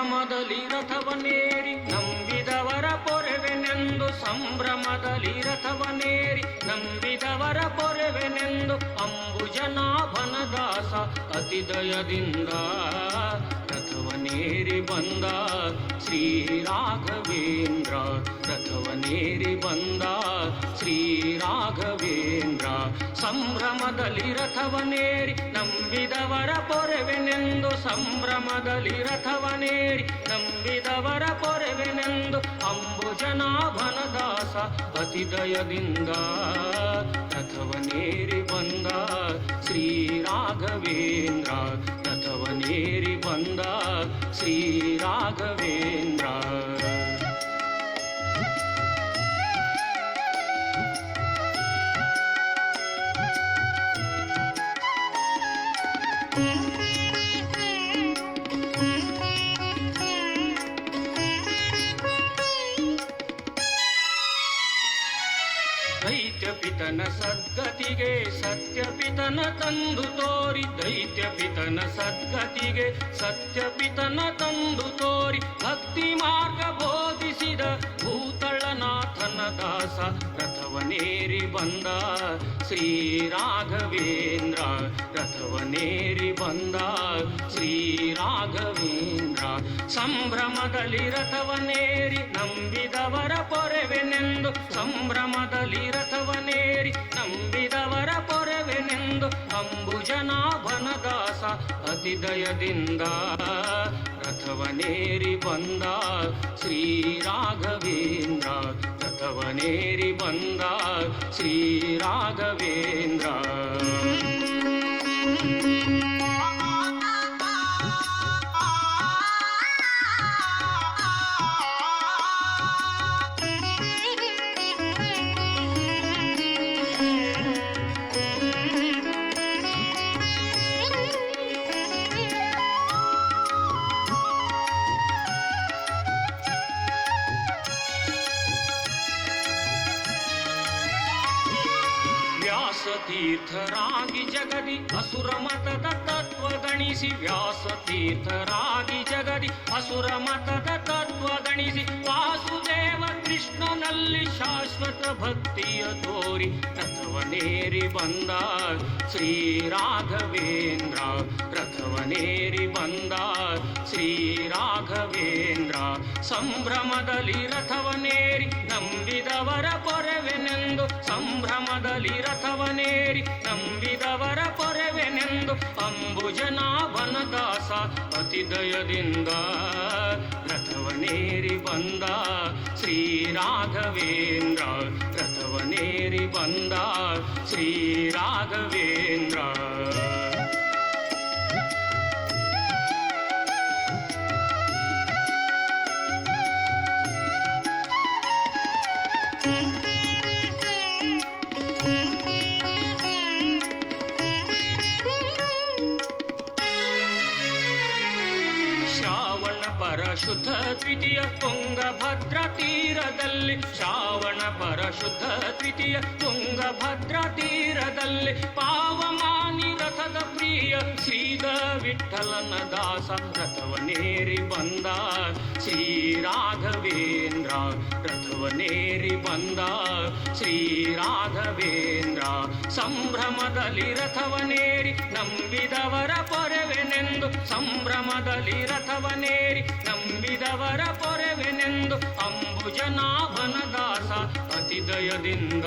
ಸಂಭ್ರಮದಲ್ಲಿ ರಥವನೇರಿ ನಂಬಿದವರ ಪೊರೆವೆನೆಂದು ಸಂಭ್ರಮದಲ್ಲಿ ರಥವನೇರಿ ನಂಬಿದವರ ಪೊರೆವೆನೆಂದು ಅಂಬುಜನಾಭನದಾಸ ಅತಿದಯದಿಂದ ರಥವನೇರಿ ಬಂದ ಶ್ರೀ ರಾಘವೇಂದ್ರ, ರಥವನೇರಿ ಬಂದ ರಾಘವೇಂದ್ರ ಸಂಭ್ರಮದಲ್ಲಿ ರಥವನೇರಿ ನಂಬಿದವರ ಪೊರೆವೆನೆಂದು ಸಂಭ್ರಮದಲ್ಲಿ ರಥವನೇರಿ ನಂಬಿದವರ ಪೊರೆವೆನೆಂದು ಅಂಬುಜನಾಭನ ದಾಸ ಅತಿದಯದಿಂದ ರಥವನೇರಿ ದೈತ್ಯ ಪಿತನ ಸದ್ಗತಿಗೆ ಸತ್ಯ ಪಿತನ ತಂದು ತೋರಿ ದೈತ್ಯ ಪಿತನ ಸದ್ಗತಿಗೆ ಸತ್ಯ ಪಿತನ ತಂದು ತೋರಿ, ಭಕ್ತಿ ಮಾರ್ಗ ಬೋಧಿಸಿದ ಭೂತಳನಾಥನ ದಾಸ ರಥವನೇರಿ ಬಂದ. ಶ್ರೀ ರಾಘವೇಂದ್ರ ರಥವನೇರಿ ಬಂದ. ಶ್ರೀ ರಾಘವೇಂದ್ರ ಸಂಭ್ರಮದಲ್ಲಿ ರಥವನೇರಿ ನಂಬಿದವರ ಪೊರೆವೆನೆಂದು ಸಂಭ್ರಮದಲ್ಲಿ ರಥವನೇರಿ ನಂಬಿದವರ ಪೊರವೆನೆಂದು ಅಂಬುಜನಾಭನ ದಾಸ ಅತಿದಯದಿಂದ. ರಥವನೇರಿ ಬಂದ ಶ್ರೀ ರಾಘವೇಂದ್ರ. ರಥವನೇರಿ ಬಂದ ಶ್ರೀ ರಾಘವೇಂದ್ರ. ವ್ಯಾಸತೀರ್ಥರಾಗಿ ಜಗದಿ ಅಸುರ ಮತದ ತತ್ವ ಗಣಿಸಿ ವ್ಯಾಸತೀರ್ಥರಾಗಿ ಜಗದಿ ಅಸುರ ಮತದ ತತ್ವ ಗಣಿಸಿ ವಾಸುದೇವ ಕೃಷ್ಣನಲ್ಲಿ ಶಾಶ್ವತ ಭಕ್ತಿಯ ತೋರಿ ರಥವನೇರಿ ಬಂದ ಶ್ರೀ ರಾಘವೇಂದ್ರ ರಥವನೇರಿ ಬಂದ ಶ್ರೀ ರಾಘವೇಂದ್ರ ಸಂಭ್ರಮದಲ್ಲಿ ರಥವನೇರಿ ನಂಬಿದವರ ಪೊರೆವೆನೆಂದು ಸಂಭ್ರಮದಲ್ಲಿ ರಥವನೇರಿ ನಂಬಿದವರ ಪೊರೆವೆನೆಂದು ಅಂಬುಜನಾಭನ ದಾಸ ಅತಿದಯದಿಂದ ರಥವನೇರಿ ಬಂದ ಶ್ರೀ ರಾಘವೇಂದ್ರ ರಥವನೇರಿ ಬಂದ ಶ್ರೀ ರಾಘವೇಂದ್ರ ಶ್ರಾವಣ ಪರಶುದ್ಧ ದ್ವಿತೀಯ ತುಂಗಭದ್ರ ತೀರದಲ್ಲಿ. ಶ್ರಾವಣ ಪರಶುದ್ಧ ದ್ವಿತೀಯ ತುಂಗಭದ್ರ ತೀರದಲ್ಲಿ. ಪಾವಮಾನಿ ರಥದ ಪ್ರಿಯ ಶ್ರೀದ ವಿಠಲನ ದಾಸ ರಥವನೇರಿ ಬಂದ ಶ್ರೀ ರಾಘವೇಂದ್ರ ರಥವನೇರಿ ಬಂದ ಶ್ರೀ ರಾಘವೇಂದ್ರ. ಸಂಭ್ರಮದಲ್ಲಿ ರಥವನೇರಿ ನಂಬಿದವರ ಪೊರೆವೆನೆಂದು. ಸಂಭ್ರಮದಲ್ಲಿ ರಥವನೇರಿ ನಂಬಿದವರ ಪೊರೆವೆನೆಂದು. ಅಂಬುಜನಾಭನ ದಾಸ ಅತಿದಯದಿಂದ.